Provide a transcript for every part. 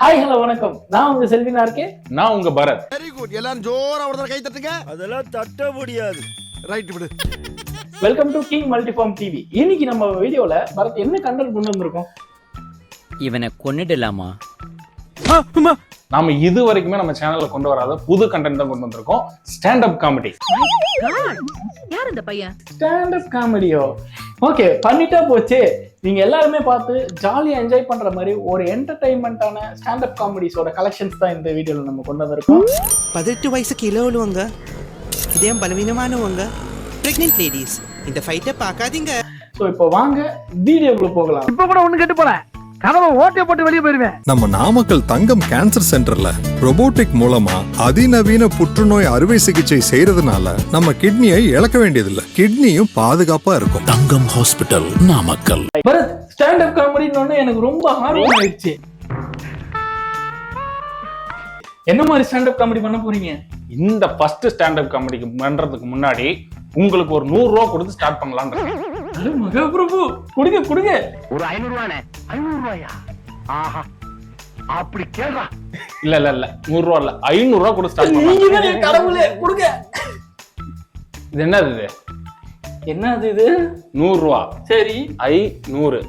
Hi hello வணக்கம். நான் உங்க செல்வினா இருக்கேன் நான் உங்க பரத். வெரி குட் எல்லாரும் ஜோரா ஒரு கை தட்டுங்க. அதெல்லாம் தட்ட முடியாது. ரைட் விடு. Welcome to King Multiform TV இன்னைக்கு நம்ம வீடியோல பரத் என்ன கண்டென்ட் கொண்டு வந்திருக்கோம்? இவனை கொன்னுடலாமா? நாம இது வரைக்குமே நம்ம சேனல்ல கொண்டு வராத புது கண்டென்ட் தான் கொண்டு வந்திருக்கோம். ஸ்டாண்ட் அப் காமெடி யார் இந்த பையன்? ஸ்டாண்ட் அப் காமெடியோ ஓகே பண்ணிட்டா போச்சு. நீங்க எல்லாருமே பார்த்து ஜாலியா என்ஜாய் பண்ற மாதிரி ஒரு என்டர்டைன்மெண்ட்டான ஸ்டாண்ட் அப் காமெடிஸோட கலெக்ஷன்ஸ் தான் இந்த வீடியோல நம்ம கொண்டு வந்திருக்கோம். பதினெட்டு வயசு கிலோ உள்ளவங்க இதயம் பலவீனமானவங்க பிரெக்னென்ட் லேடிஸ் இந்த ஃபைட்டை பார்க்காதீங்க. ஸோ இப்போ வாங்க வீடியோக்குள்ள போகலாம். இப்ப கூட ஒண்ணு கெட்டு போனேன் கனவை ஓட்டைய போட்டு வெளியே போயிருவேன். நம்ம நாமக்கல் தங்கம் கேன்சர் சென்டர்ல robotic மூலமா அதிநவீன புற்றுநோய் அறுவை சிகிச்சை செய்யறதுனால நம்ம கிட்னியை இழக்க வேண்டியதில்லை. கிட்னியும் பாதுகாப்பா இருக்கும். Thangam hospital Namakkal. Bharath stand up காமெடின்னு எனக்கு ரொம்ப ஆர்வம் ஆயிடுச்சு. என்ன மாதிரி ஸ்டாண்ட் அப் காமெடி பண்ண போறீங்க? இந்த ஃபர்ஸ்ட் ஸ்டாண்ட் அப் காமெடிக்கு பண்றதுக்கு முன்னாடி உங்களுக்கு ஒரு நூறு ரூபா கொடுத்து ஸ்டார்ட் பண்ணலாம்னு இருக்கேன். அட மகாபிரபு கொடுங்க கொடுங்க. ஒரு ஐநூறு ரூபானே ஐநூறு ரூபாயா ஆஹா. அப்படி கேள்றா. இல்ல இல்ல இல்ல. நூறு ரூபா இல்ல. ஐநூறு ரூபா கொடுத்து ஸ்டார்ட் நீங்க கடவுளே கொடுங்க. இது என்னது இது? என்ன அது இது? நூறு ரூபா சரி. ஐ நூறு.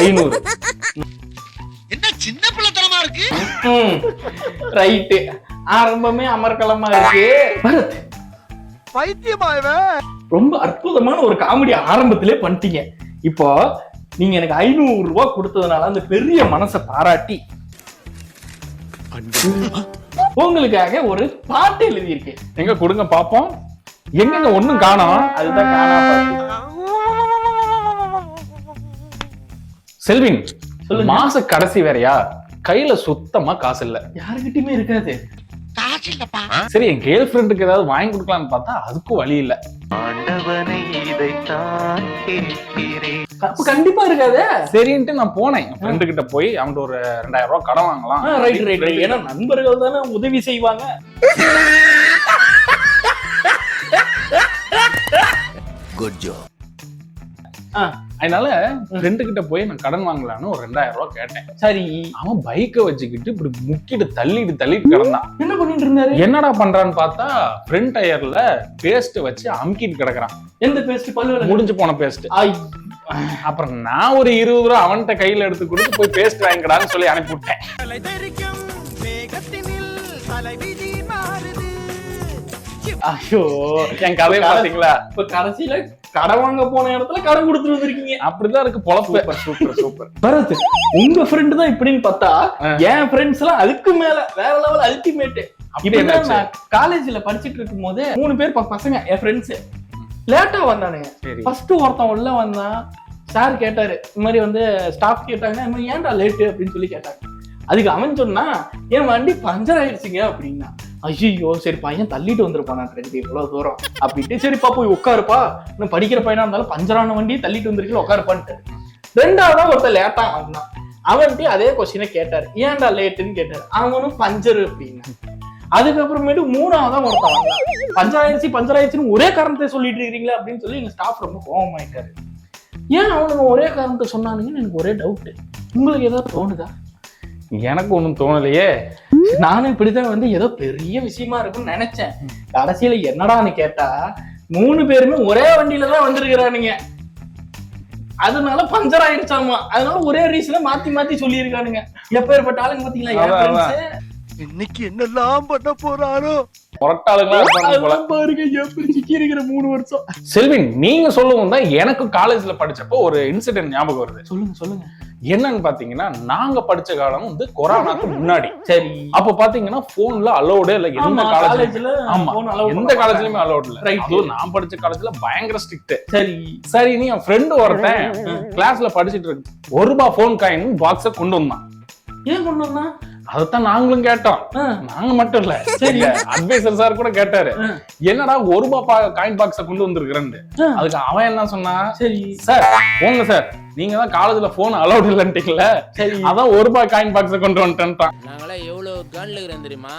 ஐநூறு. என்ன சின்ன பிள்ளைத்தனமா இருக்கு? ரைட்டு. ஆரம்பமே அமர்க்கலமா இருக்கு. பரத் பைத்தியமா இவன் ரொம்ப அற்புதமான ஒரு காமெடி ஆரம்பத்திலே பண்ணிட்டீங்க. இப்போ நீங்க எனக்கு ஐநூறு ரூபாய் கொடுத்ததுனால அந்த பெரிய மனசை பாராட்டி உங்களுக்காக ஒரு பாட்டு எழுதியிருக்கேன் எங்க கொடுங்க பாப்போம். எங்கங்க ஒண்ணும் காணோம். அதுதான் காணா பாட்டு. செல்வின். மாச கடைசி வேறயா? கையில சுத்தமா காசு இல்ல. யாருக்கிட்டயுமே இருக்காது. சரி என் கேர்ள் ஃப்ரெண்டுக்கு ஏதாவது வாங்கி கொடுக்கலாம்னு பார்த்தா அதுக்கும் வழி இல்ல. அப்ப கண்டிப்பா இருக்காதே. சரின்ட்டு நான் போனேன். என் ஃப்ரெண்டு கிட்ட போய் அவன்கிட்ட ஒரு ரெண்டாயிரம் ரூபாய் கடன் வாங்கலாம். ரைட் ரைட் ரைட் ஏன்னா நண்பர்கள் தானே உதவி செய்வாங்க. குட் ஜோ ஆ, அதனால ஃப்ரெண்டு கிட்ட போய் நான் கடன் வாங்கலாம்னு ஒரு ரெண்டாயிரம் ரூபாய் கேட்டேன். சரி. அவன் பைக்கை வச்சுக்கிட்டு இப்படி முக்கிட்டு தள்ளிட்டு தள்ளிட்டு கிடந்தான். என்ன பண்ணிட்டு இருந்தாரு? என்னடா பண்றான்னு பார்த்தா ஃப்ரண்ட் டயர்ல பேஸ்ட் வச்சு அமுக்கிட்டு கிடக்குறான். எந்த பேஸ்ட் பல்லு? முடிஞ்சு போன பேஸ்ட் அப்புறம் நான் ஒரு இருபது ரூபா அவன்கிட்ட கையில எடுத்து கொடுத்து போய் பேஸ்ட் வாங்கிக்கடான்னு சொல்லி அனுப்பி விட்டேன் ஐயோ என் கதையை பாத்தீங்களா இப்ப கடைசியில கடன் வாங்க போன இடத்துல கடன் கொடுத்துட்டு வந்திருக்கீங்க. அப்படிதான் இருக்கு பொழப்பு. சூப்பர் சூப்பர் பரத் உங்க ஃப்ரெண்டு தான் இப்படின்னு பார்த்தா. என் ஃப்ரெண்ட்ஸ் எல்லாம் அதுக்கு மேல வேற லெவல் அல்டிமேட் அப்படி என்னாச்சு? காலேஜ்ல படிச்சிட்டு இருக்கும் போது மூணு பேர் பசங்க என் ஃப்ரெண்ட்ஸ் லேட்டா வந்தானுங்க. ஃபர்ஸ்ட் ஒருத்தன் உள்ள வந்தான் சார் கேட்டாரு இந்த மாதிரி வந்து ஸ்டாஃப் கேட்டாங்க இந்த மாதிரி ஏன்டா லேட்டு அப்படின்னு சொல்லி கேட்டாங்க. அதுக்கு அவன் சொன்னா என் வண்டி பஞ்சர் ஆயிடுச்சுங்க அப்படின்னா. ஐயோ சரி பையன் தள்ளிட்டு வந்திருப்பான் நான் ட்ரெண்ட் இவ்வளவு தூரம் அப்படின்ட்டு. சரிப்பா போய் உட்காருப்பா. இன்னும் படிக்கிற பையனா இருந்தாலும் பஞ்சரான வண்டியை தள்ளிட்டு வந்திருக்கீங்க உட்காருப்பான்ட்டு. ரெண்டாவதா ஒருத்தன் லேட்டா வந்தான். அவன்ட்டு அதே கொஸ்டினை கேட்டாரு. ஏன்டா லேட்டுன்னு கேட்டாரு. அவனும் பஞ்சர் அப்படின்னு. அதுக்கப்புறமேட்டு மூணாவதா ஒருத்தன் வந்தான். பஞ்சராயிருச்சுன்னு ஒரே காரணத்தை சொல்லிட்டு இருக்கீங்களா அப்படின்னு சொல்லி எங்க ஸ்டாஃப் ரொம்ப கோவமாயிட்டாரு. ஏன் அவனுங்க ஒரே காரணத்தை சொன்னானுங்கன்னு எனக்கு ஒரே டவுட் உங்களுக்கு ஏதாவது தோணுதா? எனக்கு ஒன்றும் தோணலையே. நானும் இப்படிதான் வந்து ஏதோ பெரிய விஷயமா இருக்கும்னு நினைச்சேன். கடைசியில என்னடான்னு கேட்டா மூணு பேருமே ஒரே வண்டியில தான் வந்திருக்கிறானுங்க. அதனால பஞ்சர் ஆயிடுச்சாமா. அதனால ஒரே ரீசனை மாத்தி மாத்தி சொல்லியிருக்கானுங்க. எப்பேற்பட்ட ஆளுங்க பாத்தீங்களா. இன்னைக்கு என்னெல்லாம் பண்ண போறாரோ? மூணு வருஷம். செல்வின் நீங்க சொல்லவும் தான் எனக்கு காலேஜ்ல படிச்சப்போ ஒரு இன்சிடென்ட் ஞாபகம் வருது. சொல்லுங்க சொல்லுங்க. என்னன்னு பாத்தீங்கன்னா நாங்க படிச்ச காலம் வந்து கொரோனாக்கு முன்னாடி. சரி. அப்ப பாத்தீங்கன்னா போன்ல அலோடே இல்ல. எந்த காலேஜ்ல ஆமா எந்த காலேஜ்லயுமே அலோட் இல்ல. அதுவும் நான் படிச்ச காலேஜ்ல பயங்கர ஸ்ட்ரிக்ட் சரி. சரி நீ என் ஃப்ரெண்டு ஒருத்தன் கிளாஸ்ல படிச்சிட்டு இருக்கு ஒரு ரூபாய் போன் காயின் பாக்ஸ கொண்டு வந்தான். ஏன் கொண்டு வந்தா அதைத்தான் நாங்களும் கேட்டோம். நாங்க மட்டும் இல்ல. சரி. அட்வைசர் சார் கூட கேட்டாரு. என்னடா ஒரு ரூபாய் காயின் பாக்ஸ கொண்டு வந்திருக்கிறேன்னு ஆ. அதுக்கு அவன் என்ன சொன்னா சரி. சார் போங்க சார் நீங்க தான் காலேஜ்ல போன் அலௌட் இல்லன்ட்டீங்கல்ல. சரி. அதான் ஒரு ரூபாய் காயின் பாக்ஸ கொண்டு வந்துட்டேன்ட்டான். நாங்களாம் எவ்வளவு கன்ல இருக்கிறோம் தெரியுமா?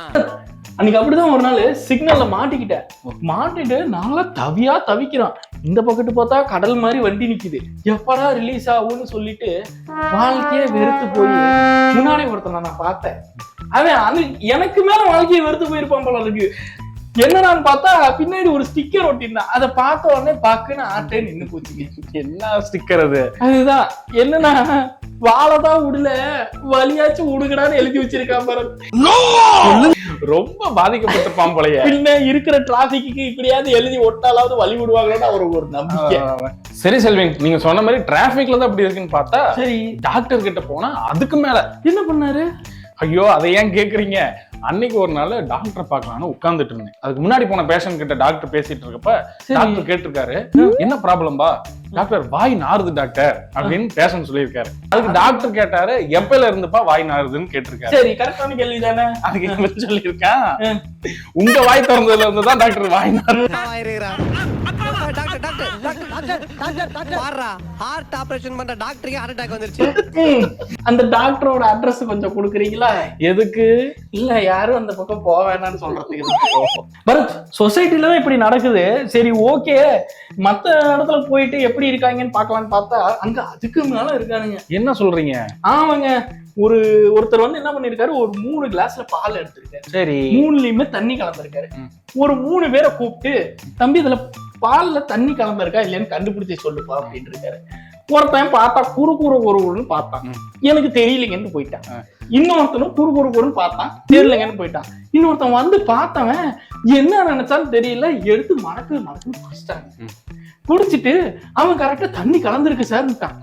அன்னைக்கு அப்படிதான் ஒரு நாள் சிக்னல்ல மாட்டிக்கிட்டேன். மாட்டிட்டு நாங்களா தவியா தவிக்கிறோம். இந்த பக்கத்து பார்த்தா கடல் மாதிரி வண்டி நிக்குது. எப்படா ரிலீஸ் ஆகும்னு சொல்லிட்டு வாழ்க்கையே வெறுத்து போய். முன்னாடி ஒருத்தனை நான் பார்த்தேன். அவன் அது எனக்கு மேல வாழ்க்கையை வெறுத்து போயிருப்பான் போல இருக்கு. என்னடான்னு பார்த்தா பின்னாடி ஒரு ஸ்டிக்கர் ஒட்டியிருந்தான். அதை பார்த்த உடனே பாக்குன்னு ஆட்டே நின்னு போச்சுங்க என்ன ஸ்டிக்கர் அது? அதுதான். என்னன்னா வாழைதான் விடல வலியாச்சும் விடுங்கடான்னு எழுதி வச்சிருக்கான் பாரு. ரொம்ப பாதிக்கப்பட்டிருப்பான் போலயே. பின்ன இருக்கிற டிராபிக்கு இப்படியாவது எழுதி ஒட்டாலாவது வழி விடுவாங்கன்னு அவருக்கு ஒரு நம்பிக்கை. சரி செல்வின் நீங்க சொன்ன மாதிரி டிராபிக்ல தான் அப்படி இருக்குன்னு பார்த்தா சரி. டாக்டர் கிட்ட போனா அதுக்கு மேல. என்ன பண்ணாரு? ஐயோ அதை ஏன் கேக்குறீங்க? அன்னைக்கு ஒரு நாள் டாக்டர் பார்க்கலாம்னு உட்கார்ந்துட்டு இருந்தேன். அதுக்கு முன்னாடி போன பேஷண்ட் கிட்ட டாக்டர் பேசிட்டு இருக்கப்ப. டாக்டர் கேட்டிருக்காரு என்ன ப்ராப்ளம்பா டாக்டர் வாய் நாறுது டாக்டர் அப்படின்னு பேஷண்ட் சொல்லியிருக்காரு. அதுக்கு டாக்டர் கேட்டாரு எப்பல இருந்துப்பா வாய் நாறுதுன்னு கேட்டிருக்காரு. சரி கரெக்டான கேள்வி தானே. அதுக்கு என்ன சொல்லியிருக்கேன் உங்க வாய் திறந்ததுல இருந்து தான் டாக்டர் வாய் நாறு doctor doctor doctor doctor doctor பாருடா ஹார்ட் ஆபரேஷன் பண்ற டாக்டருக்கு ஹார்ட் அட்டாக் வந்துருச்சு. அந்த டாக்டரோட அட்ரஸ் கொஞ்சம் கொடுக்குறீங்களா? எதுக்கு? இல்ல யாரும் அந்த பக்கம் போக வேணாம்னு சொல்றதுக்கு. பரத் சொசைட்டில தான் இப்படி நடக்குது. சரி ஓகே மத்த இடத்துல போயிட்டு எப்படி இருக்காங்கன்னு பார்க்கலாம்னு பார்த்தா அங்க அதுக்கு மேல இருக்கானுங்க. என்ன சொல்றீங்க? ஆமாங்க. ஒரு ஒருத்தர் வந்து என்ன பண்ணிருக்காரு? ஒரு மூணு கிளாஸ்ல பால் எடுத்திருக்காரு. சரி. மூணுலயுமே தண்ணி கலந்துருக்காரு. ஒரு மூணு பேரை கூப்பிட்டு தம்பி இதுல பால்ல தண்ணி கலந்துருக்கா இல்லையான்னு கண்டுபிடிச்சு சொல்லுப்பா அப்படின்னு இருக்காரு ஒருத்தன் பார்த்தா குறு குறு குறுன்னு பார்த்தான். எனக்கு தெரியலைங்கன்னு போயிட்டான். இன்னொருத்தனும் குறு குறு குறுன்னு பார்த்தான். தெரியலங்கன்னு போயிட்டான். இன்னொருத்தன் வந்து பார்த்தவன் என்ன நினைச்சான்னு தெரியல எடுத்து மணக்கு மணக்குன்னு குடிச்சிட்டாங்க ம். குடிச்சிட்டு அவன் கரெக்டா தண்ணி கலந்துருக்கு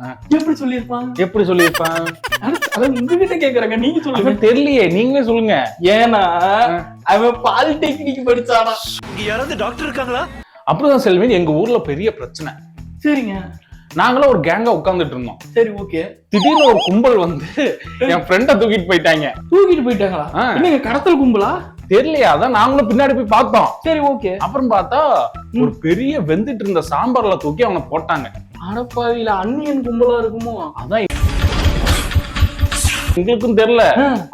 ஆ. எப்படி சொல்லியிருப்பான்? எப்படி சொல்லியிருப்பான்? அதான் உங்ககிட்ட கேக்குறாங்க. நீங்க சொல்லுங்க. தெரியலையே. நீங்களே சொல்லுங்க. ஏன்னா அவன் பாலிடெக்னிக் படிச்சானா. இங்க யாராவது டாக்டர் இருக்காங்களா? அப்படிதான் செல்வின் எங்க ஊர்ல பெரிய பிரச்சனை. சரிங்க. நாங்களும் ஒரு கேங்கா உட்கார்ந்துட்டு இருந்தோம். சரி ஓகே திடீர்னு ஒரு கும்பல் வந்து என் ஃப்ரெண்ட தூக்கிட்டு போயிட்டாங்க. தூக்கிட்டு போயிட்டாங்களா? ஆ. என்னங்க கடத்தல் கும்பலா? தெரியலையா அதான் நாங்களும் பின்னாடி போய் பார்த்தோம். சரி ஓகே அப்புறம் பார்த்தா ஒரு பெரிய வெந்துட்டு இருந்த சாம்பார்ல தூக்கி அவனை போட்டாங்க. அடப்பாவில அன்னியன் கும்பலா இருக்குமோ? அதான் எங்களுக்கும் தெரியல.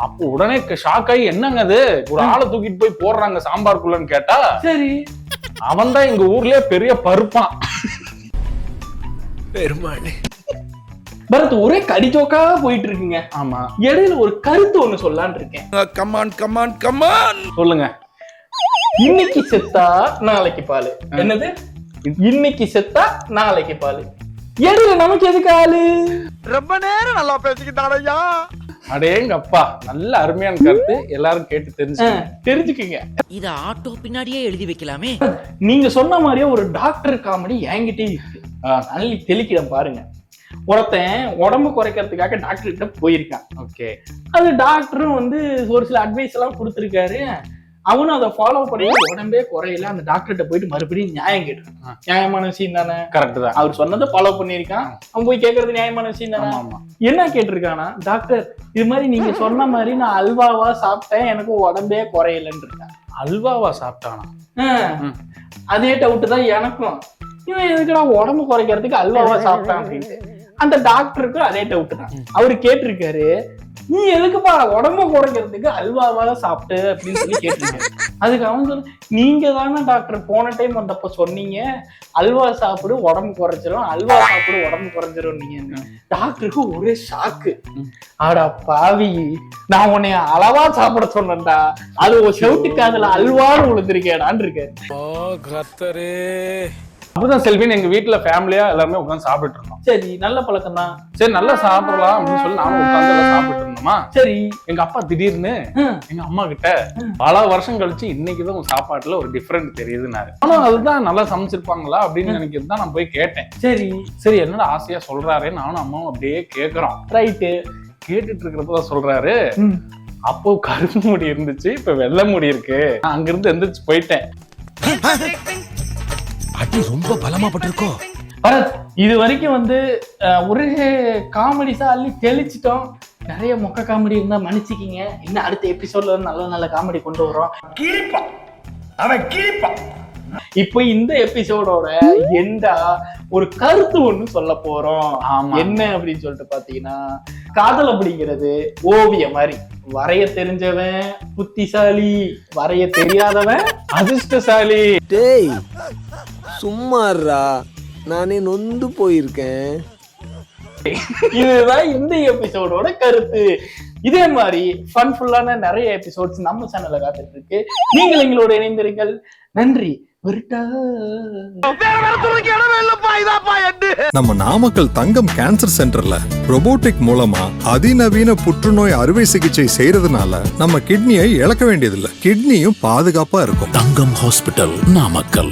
அப்போ உடனே ஷாக் ஆகி என்னங்க அது ஒரு ஆளை தூக்கிட்டு போய் போடுறாங்க சாம்பாருக்குள்ளன்னு கேட்டா சரி. அவன் தான் எங்க ஊர்லயே பெரிய பருப்பான். பெருமாளே. பரத் ஒரே கடிஜோக்கா போயிட்டு இருக்குங்க ஆமா. இடையில ஒரு கருத்து ஒண்ணு சொல்லலாம்னு இருக்கேன். கமான் கமான் கமான் சொல்லுங்க. இன்னைக்கு செத்தா நாளைக்கு பாலு. என்னது? இன்னைக்கு செத்தா நாளைக்கு பாலு. இடையில நமக்கு எதுக்கு ஆளு? ரொம்ப நேரம் நல்லா பேசிக்கிட்டாடையா அடேங்க அப்பா நல்ல அருமையான கருத்து. எல்லாரும் கேட்டு தெரிஞ்சு தெரிஞ்சுக்குங்க. இத ஆட்டோ பின்னாடியே எழுதி வைக்கலாமே. நீங்க சொன்ன மாதிரியே ஒரு டாக்டர் காமெடி என்கிட்டயே இருக்கு. ஆ. அள்ளி தெளிக்கிறேன் பாருங்க. ஒருத்தன் உடம்பு குறைக்கிறதுக்காக டாக்டர் கிட்ட போயிருக்கான். ஓகே. அது டாக்டரும் வந்து ஒரு சில அட்வைஸ் எல்லாம் கொடுத்துருக்காரு. அவனும் அதை ஃபாலோ பண்ணி உடம்பே குறையல அந்த டாக்டர்கிட்ட போயிட்டு மறுபடியும் நியாயம் கேட்டிருக்கான் நியாயமான விஷயம் தானே? கரெக்ட் தான். அவர் சொன்னதை ஃபாலோ பண்ணியிருக்கான். அவன் போய் கேட்கறது நியாயமான விஷயம் தானே? ஆமா என்ன கேட்டிருக்கானா? டாக்டர் இது மாதிரி நீங்க சொன்ன மாதிரி நான் அல்வாவா சாப்பிட்டேன் எனக்கு உடம்பே குறையலன்னு இருக்கான் அல்வாவா சாப்பிட்டானா. அதே டவுட் தான் எனக்கும். இவன் எதுக்குடா உடம்பு குறைக்கிறதுக்கு அல்வாவா சாப்பிட்டான் அப்படின்ட்டு அந்த டாக்டருக்கும் அதே டவுட் தான். அவரு கேட்டிருக்காரு நீ எதுக்குப்பா உடம்பு குறைக்கிறதுக்கு அல்வாவால சாப்பிட்டு? அப்படின்னு சொல்லி கேட்டிருக்காரு. அதுக்கு அவன் சொல்லு நீங்க தானே டாக்டர் போன டைம் வந்தப்ப சொன்னீங்க அல்வா சாப்பிடு உடம்பு குறைச்சிரும் அல்வா சாப்பிடு உடம்பு குறைஞ்சிரும் நீங்க டாக்டருக்கு ஒரே ஷாக்கு ஆடா பாவி நான் உன்னை அளவா சாப்பிட சொன்னேன்டா. அது ஒரு செவுட்டுக்கு அதுல அல்வான்னு விழுந்திருக்கேடான்னு இருக்காரு. அப்பதான் செல்வின் எங்க வீட்டுல ஃபேமிலியா எல்லாருமே உட்காந்து சாப்பிட்டு இருந்தோம். சரி நல்ல பழக்கம் தான் சரி நல்லா சாப்பிடலாம் அப்படின்னு சொல்லி நானும் உட்காந்து எல்லாம் சாப்பிட்டு இருந்தோமா? சரி. எங்க அப்பா திடீர்னு எங்க அம்மா கிட்ட பல வருஷம் கழிச்சு இன்னைக்குதான் உங்க சாப்பாட்டுல ஒரு டிஃபரெண்ட் தெரியுதுன்னாரு. ஆனா அதுதான் நல்லா சமைச்சிருப்பாங்களா அப்படின்னு நினைக்கிறது தான் நான் போய் கேட்டேன். சரி. சரி என்னடா ஆசையா சொல்றாரே நானும் அம்மாவும் அப்படியே கேக்குறோம். ரைட்டு கேட்டுட்டு இருக்கிறப்ப சொல்றாரு. அப்போ கருப்பு முடி இருந்துச்சு இப்ப வெள்ளை முடி இருக்கு. நான் அங்கிருந்து எந்திரிச்சு போயிட்டேன். அடி ரொம்ப பலமா பட்டிருக்கோ. பரத் இது வரைக்கும் வந்து ஒரே காமெடிஸா அள்ளி தெளிச்சிட்டோம். நிறைய மொக்க காமெடி இருந்தா மன்னிச்சுக்கிங்க. இன்னும் அடுத்த எபிசோட்ல நல்ல நல்ல காமெடி கொண்டு வரோம் கிழிப்பான் அவன் கிழிப்பான் இப்போ இந்த எபிசோடோட எண்டா ஒரு கருத்து ஒண்ணு சொல்ல போறோம். ஆமா. என்ன அப்படின்னு சொல்லிட்டு பாத்தீங்கன்னா காதல் அப்படிங்கிறது ஓவியம் மாதிரி. வரைய தெரிஞ்சவன் புத்திசாலி வரைய தெரியாதவன் அதிர்ஷ்டசாலி. டேய் சும்மாறா நானே நொந்து போயிருக்கேன். இதுதான் இந்த எபிசோடோட கருத்து. இதே மாதிரி ஃபன்ஃபுல்லான நிறைய எபிசோட்ஸ் நம்ம சேனல்ல காத்துட்டு இருக்கு நீங்கள் எங்களோட இணைந்திருங்கள். நன்றி. விருட்டா. நம்ம நாமக்கல் தங்கம் கேன்சர் சென்டர்ல robotic மூலமா அதிநவீன புற்றுநோய் அறுவை சிகிச்சை செய்யறதுனால நம்ம கிட்னியை இழக்க வேண்டியதில்லை. கிட்னியும் பாதுகாப்பா இருக்கும். தங்கம் ஹாஸ்பிட்டல் நாமக்கல்.